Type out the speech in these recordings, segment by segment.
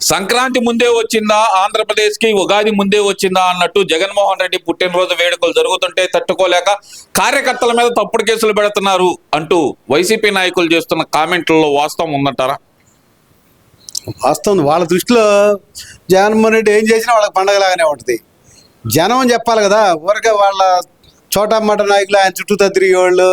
సంక్రాంతి ముందే వచ్చిందా? ఆంధ్రప్రదేశ్కి ఉగాది ముందే వచ్చిందా? అన్నట్టు జగన్మోహన్ రెడ్డి పుట్టినరోజు వేడుకలు జరుగుతుంటే తట్టుకోలేక కార్యకర్తల మీద తప్పుడు కేసులు పెడుతున్నారు అంటూ వైసీపీ నాయకులు చేస్తున్న కామెంట్లలో వాస్తవం ఉందంటారా? వాస్తవం వాళ్ళ దృష్టిలో జగన్మోహన్ రెడ్డి ఏం చేసినా వాళ్ళకి పండగలాగానే ఉంటుంది. జనం అని చెప్పాలి కదా ఊరికే వాళ్ళ చోటా నాయకులు ఆయన చుట్టూ తిరిగే వాళ్ళు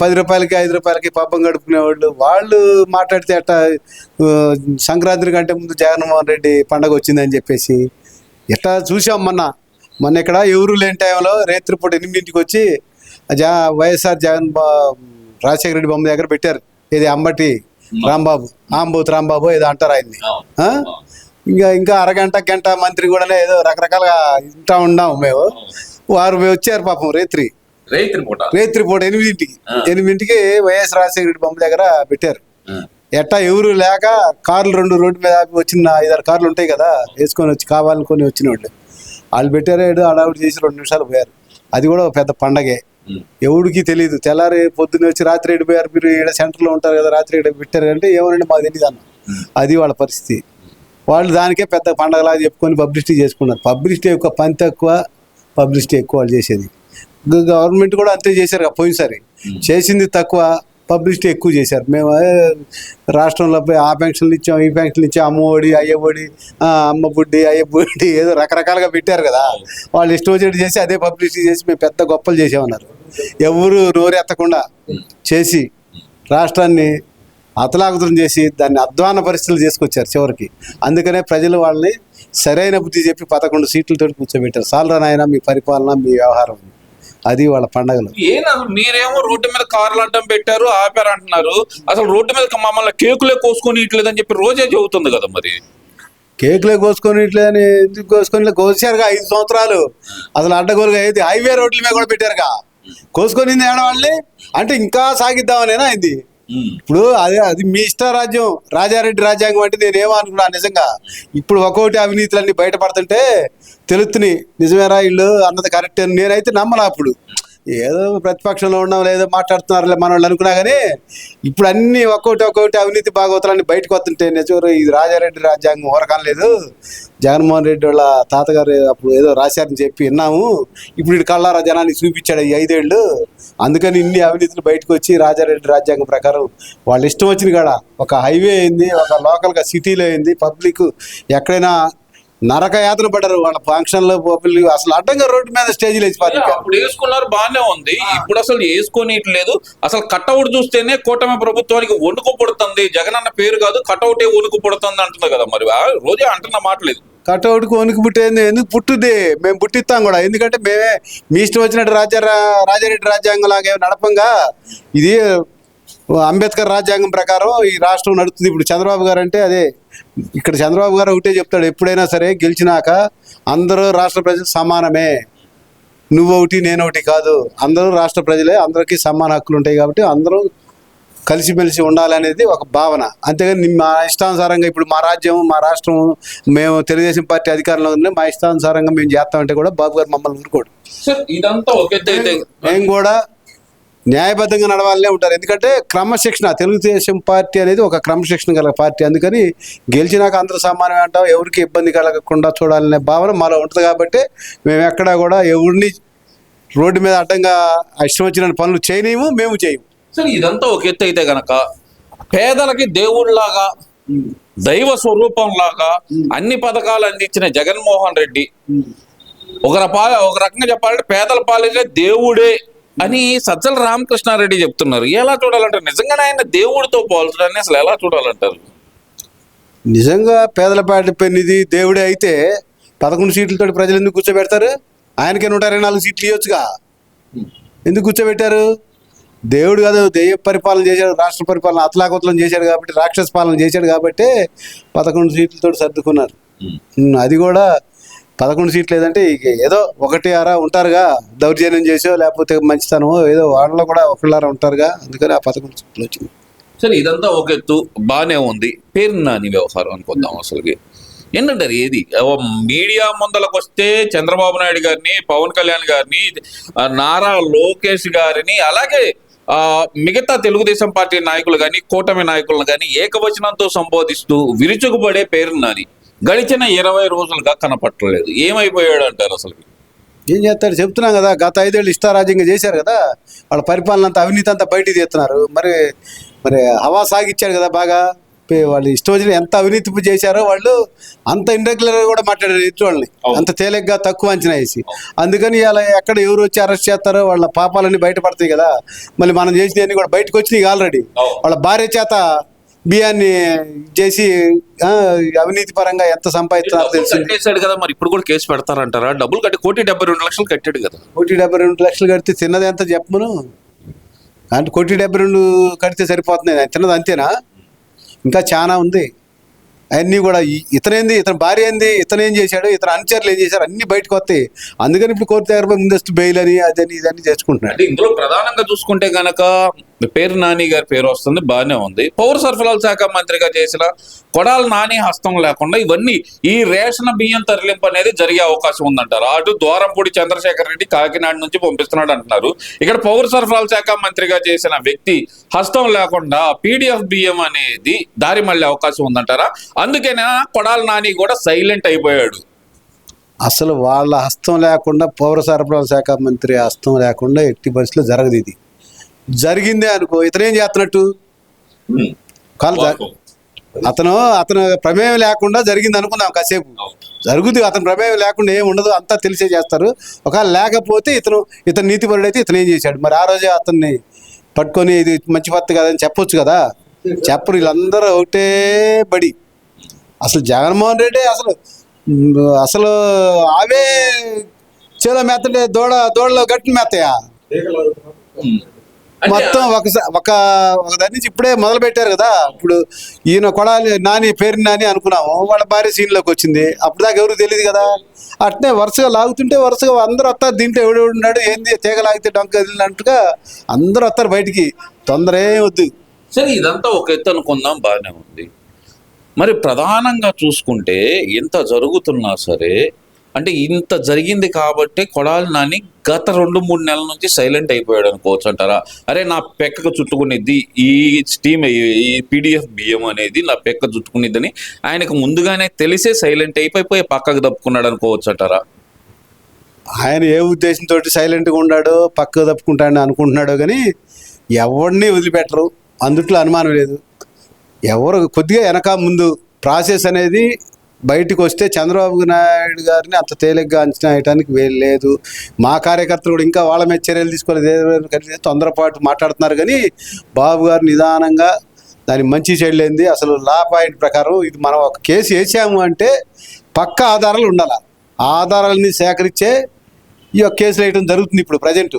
పది రూపాయలకి ఐదు రూపాయలకి పాపం గడుపుకునేవాళ్ళు. వాళ్ళు మాట్లాడితే అట్ట సంక్రాంతి కంటే ముందు జగన్మోహన్ రెడ్డి పండగ వచ్చిందని చెప్పేసి. ఎట్లా చూసాం మొన్న. మొన్న ఇక్కడ ఎవరు లేని టైంలో రేత్రిపూట ఎనిమిదింటికి వచ్చి జా వైఎస్ఆర్ జగన్ బా రాజశేఖర రెడ్డి బొమ్మ దగ్గర పెట్టారు. ఇది అంబటి రాంబాబు ఆంబూత్ రాంబాబు ఏదో అంటారు ఆయన్ని. ఇంకా ఇంకా అరగంట గంట మంత్రి కూడా ఏదో రకరకాలుగా ఇంటా ఉన్నాం మేము. వారు వచ్చారు పాపం రేత్రి. రేత్రి పూట. ఎనిమిదింటికి. ఎనిమిదింటికి వైఎస్ రాజశేఖర రెడ్డి బొమ్మ దగ్గర పెట్టారు. ఎట్టా ఎవరు లేక కార్లు రెండు రోడ్డు మీద ఆపి వచ్చిన ఐదారు కార్లు ఉంటాయి కదా వేసుకొని వచ్చి కావాలనుకొని వచ్చిన వాళ్ళు వాళ్ళు పెట్టారు ఏడు అడావుడు చేసి రెండు నిమిషాలు పోయారు. అది కూడా ఒక పెద్ద పండగే. ఎవడికి తెలియదు తెల్లారి పొద్దున్న వచ్చి రాత్రి వెళ్ళిపోయారు మీరు ఇక్కడ సెంటర్లో ఉంటారు కదా రాత్రి ఇక్కడ పెట్టారు అంటే ఏమనండి మాకు తెలియదు అన్న అది వాళ్ళ పరిస్థితి. వాళ్ళు దానికే పెద్ద పండగలా చెప్పుకొని పబ్లిసిటీ చేసుకున్నారు. పబ్లిసిటీ ఎక్కువ పని తక్కువ పబ్లిసిటీ ఎక్కువ వాళ్ళు చేసేది. గవర్నమెంట్ కూడా అంతే చేశారు పోయినసారి. చేసింది తక్కువ పబ్లిసిటీ ఎక్కువ చేశారు. మేము రాష్ట్రంలో పోయి ఆ పెన్షన్లు ఇచ్చాం ఈ పెన్షన్లు ఇచ్చాం అమ్మ ఒడి అయ్య ఒడి అమ్మ బుడ్డి అయ్య బుడ్డి ఏదో రకరకాలుగా పెట్టారు కదా. వాళ్ళు ఇష్టం వచ్చినట్టు చేసి అదే పబ్లిసిటీ చేసి మేము పెద్ద గొప్పలు చేసామన్నారు ఎవరు నోరెత్తకుండా చేసి రాష్ట్రాన్ని అతలాకుతలం చేసి దాన్ని అధ్వాన పరిస్థితులు చేసుకొచ్చారు చివరికి. అందుకనే ప్రజలు వాళ్ళని సరైన బుద్ధి చెప్పి పదకొండు సీట్లతో కూర్చోబెట్టారు. సాలరా నాయన మీ పరిపాలన మీ వ్యవహారం. అది వాళ్ళ పండగలు. మీరేమో రోడ్డు మీద కార్లు అడ్డం పెట్టారు ఆపారు అంటున్నారు అసలు రోడ్డు మీద మమ్మల్ని కేకులే కోసుకొని ఇట్లేదని చెప్పి రోజే చెబుతుంది కదా మరి. కేకులే కోసుకొని ఇట్లే అని ఎందుకు కోసుకొని కోసారుగా ఐదు సంవత్సరాలు? అసలు అడ్డగోలుగా ఏది హైవే రోడ్ల మీద కూడా పెట్టారుగా. కోసుకొని వాళ్ళని అంటే ఇంకా సాగిద్దామనేనా అయింది? Hmm. ఇప్పుడు అదే అది మీ ఇష్ట రాజ్యం రాజారెడ్డి రాజ్యాంగం అంటే నేను ఏమనుకున్నా నిజంగా. ఇప్పుడు ఒక్కోటి అవినీతులన్నీ బయటపడుతుంటే తెలుస్తున్నాయి నిజమేరా ఇల్లు అన్నది కరెక్ట్ అని నేనైతే నమ్మలా అప్పుడు. ఏదో ప్రతిపక్షంలో ఉన్నాం లేదో మాట్లాడుతున్నారులే మన వాళ్ళు అనుకున్నా కానీ ఇప్పుడు అన్ని ఒక్కొక్కటి ఒక్కొక్కటి అవినీతి భాగవతాలన్నీ బయటకు వస్తుంటే నిజం ఇది రాజారెడ్డి రాజ్యాంగం ఊరకం లేదు. జగన్మోహన్ రెడ్డి వాళ్ళ తాతగారు అప్పుడు ఏదో రాశారని చెప్పి విన్నాము. ఇప్పుడు ఇటు కళ్ళారా జనానికి చూపించాడు ఈ ఐదేళ్ళు. అందుకని ఇన్ని అవినీతులు బయటకు వచ్చి రాజారెడ్డి రాజ్యాంగం ప్రకారం వాళ్ళు ఇష్టం వచ్చిన కాడ ఒక హైవే అయింది ఒక లోకల్గా సిటీలో అయింది పబ్లిక్ ఎక్కడైనా నరక యాతన పడ్డారు. వాళ్ళ ఫంక్షన్లో పబ్లిక్ అసలు అడ్డంగా రోడ్డు మీద స్టేజీలు వేసి పారిపోయారు. అప్పుడు వేసుకున్నారు బాగానే ఉంది. ఇప్పుడు అసలు వేసుకొని లేదు. అసలు కట్అవుట్ చూస్తేనే కూటమి ప్రభుత్వానికి వణుకు పుడుతుంది. జగన్ అన్న పేరు కాదు కట్అవుటే వణుకు పుడుతుంది అంటుంది కదా మరి. ఆ రోజే అంటున్న మాటలేదు కటౌట్కి వణుకు పుట్టేది ఎందుకు పుట్టుద్ది? మేము పుట్టిస్తాం కూడా. ఎందుకంటే మేమే మీ ఇష్టం వచ్చినట్టు రాజా రాజారెడ్డి రాజ్యాంగం లాగా నడపంగా? ఇది అంబేద్కర్ రాజ్యాంగం ప్రకారం ఈ రాష్ట్రం నడుస్తుంది ఇప్పుడు చంద్రబాబు గారు అంటే అదే ఇక్కడ చంద్రబాబు గారు ఒకటే చెప్తాడు ఎప్పుడైనా సరే గెలిచినాక అందరూ రాష్ట్ర ప్రజలు సమానమే. నువ్వు ఒకటి నేను ఒకటి కాదు. అందరూ రాష్ట్ర ప్రజలే అందరికీ సమాన హక్కులు ఉంటాయి కాబట్టి అందరూ కలిసిమెలిసి ఉండాలనేది ఒక భావన. అంతేగాని మా ఇష్టానుసారంగా ఇప్పుడు మా రాజ్యం మా రాష్ట్రం మేము తెలుగుదేశం పార్టీ అధికారంలో ఉంది మా ఇష్టానుసారంగా మేము చేస్తామంటే కూడా బాబు గారు మమ్మల్ని ఊరుకోడు. మేము కూడా న్యాయబద్ధంగా నడవాలనే ఉంటారు. ఎందుకంటే క్రమశిక్షణ తెలుగుదేశం పార్టీ అనేది ఒక క్రమశిక్షణ గల పార్టీ. అందుకని గెలిచినాక అందరూ సమానమే అంటాం. ఎవరికి ఇబ్బంది కలగకుండా చూడాలనే భావన మాలో ఉంటుంది కాబట్టి మేము ఎక్కడా కూడా ఎవరిని రోడ్డు మీద అడ్డంగా ఇష్టం వచ్చిన పనులు చేయలేము మేము చేయము. సరే ఇదంతా ఒక ఎత్తు అయితే గనక పేదలకి దేవుళ్ళలాగా దైవ స్వరూపంలాగా అన్ని పథకాలు అందించిన జగన్మోహన్ రెడ్డి. ఒక ఒక రకంగా చెప్పాలంటే పేదల పాలిగా దేవుడే అని సజ్జల రామకృష్ణారెడ్డి చెప్తున్నారు. ఎలా చూడాలంటారు నిజంగానే ఆయన దేవుడితో పోల్చడాన్ని అసలు ఎలా చూడాలంటారు? నిజంగా పేదల పార్టీ పెన్నిది దేవుడే అయితే పదకొండు సీట్లతో ప్రజలు ఎందుకు కూర్చోబెడతారు? ఆయనకే నూట ఇరవై నాలుగు సీట్లు ఇవ్వచ్చుగా ఎందుకు కూర్చోబెట్టారు? దేవుడు కాదు దెయ్య పరిపాలన చేశాడు రాష్ట్ర పరిపాలన అతలాకుతలం చేశాడు కాబట్టి రాక్షస పాలన చేశాడు కాబట్టి పదకొండు సీట్లతో సర్దుకున్నారు. అది కూడా పదకొండు సీట్లు లేదంటే ఇక ఏదో ఒకటి అరా ఉంటారుగా దౌర్జన్యం చేసో లేకపోతే మంచితనమో ఏదో వాళ్ళలో కూడా ఒకళ్ళారా ఉంటారుగా అందుకని ఆ పదకొండు సీట్లు వచ్చింది. సరే ఇదంతా ఒక ఎత్తు బాగానే ఉంది. పేరు నాని వ్యవహారం అనుకుందాం అసలుకి. ఏంటంటారు ఏది? మీడియా ముందలకు వస్తే చంద్రబాబు నాయుడు గారిని పవన్ కళ్యాణ్ గారిని నారా లోకేష్ గారిని అలాగే ఆ, మిగతా తెలుగుదేశం పార్టీ నాయకులు కానీ కూటమి నాయకులను కానీ ఏకవచనంతో సంబోధిస్తూ విరుచుకుపడే పేరు నాని. గడిచిన ఇరవై రోజులుగా కనపట్టలేదు. ఏమైపోయాడు అంటారు అసలు? ఏం చేస్తాడు? చెప్తున్నాం కదా గత ఐదేళ్ళు ఇష్టారాజ్యంగా చేశారు కదా వాళ్ళ పరిపాలన అంతా అవినీతి అంతా బయటికి తీస్తున్నారు. మరి మరి హవా సాగిచ్చాడు కదా బాగా. పే- వాళ్ళు ఇష్టం వచ్చిన ఎంత అవినీతి చేశారో వాళ్ళు అంత ఇండక్యులర్ కూడా మాట్లాడారు ఇటు వాళ్ళని. అంత తేలిగ్గా తక్కువ అంచనా వేసి. అందుకని ఇలా ఎక్కడ ఎవరు వచ్చి అరెస్ట్ చేస్తారో వాళ్ళ పాపాలన్నీ బయటపడతాయి కదా. మళ్ళీ మనం చేసినవన్నీ కూడా బయటకు వచ్చినాయి ఆల్రెడీ. వాళ్ళ భార్య చేత బియ్యాన్ని చేసి అవినీతి పరంగా ఎంత సంపాదిస్తున్నారో తెలిసింది. కట్టేశాడు కదా మరి ఇప్పుడు కూడా కేసు పెడతారంటారా? డబ్బులు కట్టి కోటి డెబ్బై రెండు లక్షలు కట్టాడు కదా. కోటి డెబ్బై రెండు లక్షలు కడితే తిన్నది ఎంత చెప్పను అంటే కోటి డెబ్బై రెండు కడితే సరిపోతుంది తిన్నది అంతేనా? ఇంకా చాలా ఉంది. అవన్నీ కూడా ఇతనేంది ఇతని భార్య ఏంది ఇతను ఏం చేశాడు ఇతను అనుచరులు ఏం చేశారు అన్ని బయటకు వస్తాయి. అందుకని ఇప్పుడు కోర్టు దగ్గర ముందస్తు బెయిల్ అని అదని ఇదని చేసుకుంటున్నాడు. ఇందులో ప్రధానంగా చూసుకుంటే గనక పేరు నాని గారి పేరు వస్తుంది బాగానే ఉంది. పౌర సరఫరాల శాఖ మంత్రిగా చేసిన కొడాల నాని హస్తం లేకుండా ఇవన్నీ ఈ రేషన్ బియ్యం తరలింపు అనేది జరిగే అవకాశం ఉందంటారు. అటు ద్వారంపూడి చంద్రశేఖర్ రెడ్డి కాకినాడ నుంచి పంపిస్తున్నాడు అంటున్నారు. ఇక్కడ పౌర సరఫరాల శాఖ మంత్రిగా చేసిన వ్యక్తి హస్తం లేకుండా పీడిఎఫ్ బియ్యం అనేది దారి మళ్ళీ అవకాశం ఉందంటారా? అందుకేనా కొడాల నాని కూడా సైలెంట్ అయిపోయాడు. అసలు వాళ్ళ హస్తం లేకుండా పౌర సరఫరాల శాఖ మంత్రి హస్తం లేకుండా ఎట్టి పరిస్థితుల్లో జరగదు ఇది. జరిగిందే అనుకో ఇతను ఏం చేస్తున్నట్టు? కాదు అతను అతను ప్రమేయం లేకుండా జరిగింది అనుకుందాం కాసేపు. జరుగుతుంది అతని ప్రమేయం లేకుండా ఏం ఉండదు అంతా తెలిసే చేస్తారు. ఒకవేళ లేకపోతే ఇతను ఇతను నీతిపరుడు అయితే ఇతను ఏం చేశాడు? మరి ఆ రోజే అతన్ని పట్టుకొని ఇది మంచి పత్తి కదని చెప్పొచ్చు కదా? చెప్పరు వీళ్ళందరూ ఒకటే బడి. అసలు జగన్మోహన్ రెడ్డి అసలు అసలు అవే చేలో మెత్తడే దూడ దూడలో గట్టి మెత్తయా? మొత్తం ఒక ఒక ఒక దాని నుంచి ఇప్పుడే మొదలు పెట్టారు కదా. ఇప్పుడు ఈయన కొడాలి నాని పేరు నాని అనుకున్నాము. వాళ్ళ భార్య సీన్లోకి వచ్చింది. అప్పుడు దాకా ఎవరు తెలియదు కదా. అట్నే వరుసగా లాగుతుంటే వరుసగా అందరూ వస్తారు. దీంట్లో ఎవడు ఉన్నాడు ఏంది తీగ లాగితే డొంక వదిలినట్టుగా అందరూ వస్తారు బయటికి. తొందర ఏం వద్దు. సరే ఇదంతా ఒక ఎత్తు అనుకుందాం. బాగానే ఉంది. మరి ప్రధానంగా చూసుకుంటే ఇంత జరుగుతున్నా సరే అంటే ఇంత జరిగింది కాబట్టి కొడాలి నాని గత రెండు మూడు నెలల నుంచి సైలెంట్ అయిపోయాడు అనుకోవచ్చు అంటారా? అరే నా పెక్కకు చుట్టుకునేది ఈ స్టీమ్ ఈ పీడిఎఫ్ బియ్యం అనేది నా పెక్క చుట్టుకునేదని ఆయనకు ముందుగానే తెలిసే సైలెంట్ అయిపోయి పక్కకు తప్పుకున్నాడు అనుకోవచ్చు అంటారా? ఆయన ఏ ఉద్దేశంతో సైలెంట్గా ఉన్నాడో పక్కకు తప్పుకుంటాడని అనుకుంటున్నాడో కానీ ఎవరిని వదిలిపెట్టరు. అందుట్లో అనుమానం లేదు. ఎవరు కొద్దిగా వెనక ముందు ప్రాసెస్ అనేది బయటకు వస్తే చంద్రబాబు నాయుడు గారిని అంత తేలిగ్గా అంచనా వేయడానికి వీలు లేదు. మా కార్యకర్తలు కూడా ఇంకా వాళ్ళ మీద చర్యలు తీసుకోలేదు. కలిసి తొందరపాటు మాట్లాడుతున్నారు కానీ బాబు గారు నిదానంగా దాని మంచి చెల్లింది అసలు లా పాయింట్ ప్రకారం ఇది మనం ఒక కేసు వేసాము అంటే పక్క ఆధారాలు ఉండాలి. ఆధారాలని సేకరించే ఈ యొక్క కేసులు వేయడం జరుగుతుంది ఇప్పుడు ప్రజెంట్.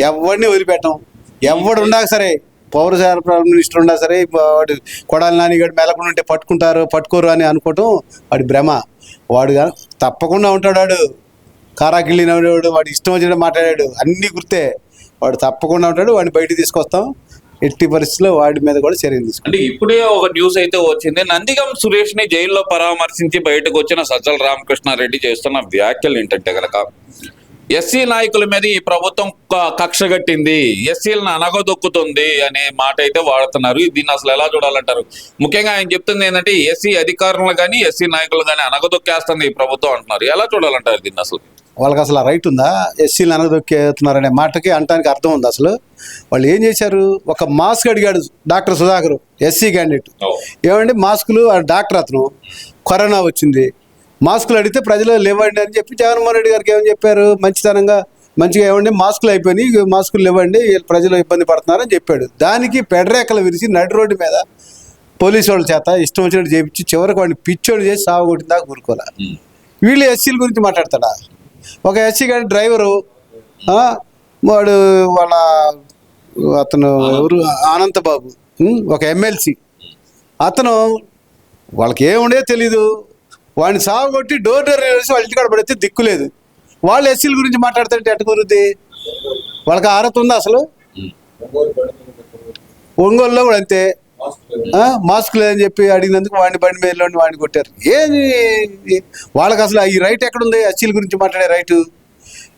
ఎవరిని వదిలిపెట్టం? ఎవడు ఉండక సరే పౌర సరఫరాల మినిస్టర్ ఉన్నా సరే వాడు కొడాలి నాని గడు మెలకుండా ఉంటే పట్టుకుంటారు పట్టుకోరు అని అనుకోవటం వాడి భ్రమ. వాడు తప్పకుండా ఉంటాడు వాడు. కారాకిళ్ళిన వాడు వాడు ఇష్టం వచ్చినట్టు మాట్లాడాడు. అన్నీ గుర్తే. వాడు తప్పకుండా ఉంటాడు వాడిని బయటికి తీసుకొస్తాం. ఎట్టి పరిస్థితుల్లో వాడి మీద కూడా చర్యలు తీసుకుంటాం. అంటే ఇప్పుడే ఒక న్యూస్ అయితే వచ్చింది. నందిగం సురేష్ని జైల్లో పరామర్శించి బయటకు వచ్చిన సజ్జల రామకృష్ణారెడ్డి చేస్తున్న వ్యాఖ్యలు ఏంటంటే కనుక ఎస్సీ నాయకుల మీద ఈ ప్రభుత్వం కక్ష కట్టింది. ఎస్సీలను అనగదొక్కుతుంది అనే మాట అయితే వాడుతున్నారు. దీన్ని అసలు ఎలా చూడాలంటారు? ముఖ్యంగా ఆయన చెప్తుంది ఏంటంటే ఎస్సీ అధికారులు కానీ ఎస్సీ నాయకులు కానీ అనగదొక్కేస్తుంది ఈ ప్రభుత్వం అంటున్నారు. ఎలా చూడాలంటారు దీన్ని అసలు? వాళ్ళకి అసలు రైట్ ఉందా? ఎస్సీలు అనగదొక్కేస్తున్నారనే మాటకి అంటానికి అర్థం ఉంది అసలు? వాళ్ళు ఏం చేశారు? ఒక మాస్క్ అడిగాడు డాక్టర్ సుధాకర్ ఎస్సీ క్యాండిడేట్. ఏమండి మాస్కులు? డాక్టర్ అతను కరోనా వచ్చింది. మాస్కులు అడిగితే ప్రజలు లేవండి అని చెప్పి జగన్మోహన్ రెడ్డి గారికి ఏమని చెప్పారు? మంచితనంగా మంచిగా ఏమండి? మాస్కులు అయిపోయినాయి మాస్కులు లేవండి ప్రజలు ఇబ్బంది పడుతున్నారని చెప్పాడు. దానికి పెడరేకలు విరిచి నడి రోడ్డు మీద పోలీసు వాళ్ళ చేత ఇష్టం వచ్చినట్టు చేపించి చివరికి వాడిని పిచ్చోడు చేసి సాగుకొట్టిన దాకా ఊరుకోలే. వీళ్ళు ఎస్సీల గురించి మాట్లాడతాడా? ఒక ఎస్సీ గారి డ్రైవరు వాడు వాళ్ళ అతను ఎవరు? అనంత బాబు ఉమ్, ఒక ఎమ్మెల్సీ. అతను వాళ్ళకి ఏముండే తెలీదు. వాడిని సాగు కొట్టి డోర్ డోర్ వేసి వాళ్ళ ఇంటికాడ పడితే దిక్కు లేదు. వాళ్ళు ఎస్సీల గురించి మాట్లాడుతుంటే ఎట్ట కుదురుద్ది? వాళ్ళకి అర్హత ఉందా అసలు? ఒంగోలులో కూడా అంతే. మాస్క్ లేదని చెప్పి అడిగినందుకు వాడిని బండి మీద వాడిని కొట్టారు. ఏది? వాళ్ళకి అసలు ఈ రైట్ ఎక్కడుంది ఎస్సీల గురించి మాట్లాడే రైటు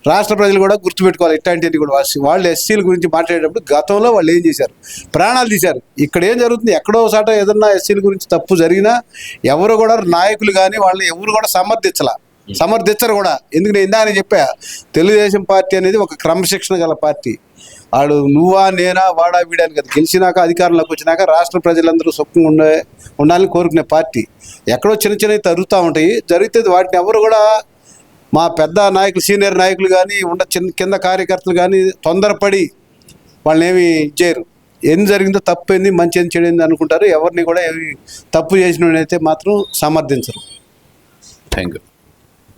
రాష్ట్ర ప్రజలు కూడా గుర్తుపెట్టుకోవాలి ఇట్లాంటివి కూడా. వాళ్ళు- ఎస్సీల గురించి మాట్లాడేటప్పుడు గతంలో వాళ్ళు ఏం చేశారు? ప్రాణాలు తీశారు. ఇక్కడ ఏం జరుగుతుంది? ఎక్కడో ఒకసాట ఏదన్నా ఎస్సీల గురించి తప్పు జరిగినా ఎవరు కూడా నాయకులు కానీ వాళ్ళని ఎవరు కూడా సమర్థించాల. సమర్థించరు కూడా. ఎందుకు నేను ఇందా చెప్పా తెలుగుదేశం పార్టీ అనేది ఒక క్రమశిక్షణ గల పార్టీ. వాడు నువ్వా నేనా వాడా వీడా అని కదా. గెలిచినాక అధికారంలోకి వచ్చినాక రాష్ట్ర ప్రజలందరూ సుఖంగా ఉండే ఉండాలని కోరుకునే పార్టీ. ఎక్కడో చిన్న చిన్నవి తరుగుతూ ఉంటాయి. జరిగితే వాటిని ఎవరు కూడా మా పెద్ద నాయకులు సీనియర్ నాయకులు కానీ ఉండ చిన్న కింద కార్యకర్తలు కానీ తొందరపడి వాళ్ళని ఏమి చేయరు. ఏం జరిగిందో తప్పు ఏంది మంచి ఏం చెడు అనుకుంటారు. ఎవరిని కూడా ఏమి తప్పు చేసిన అయితే మాత్రం సమర్థించరు. Thank you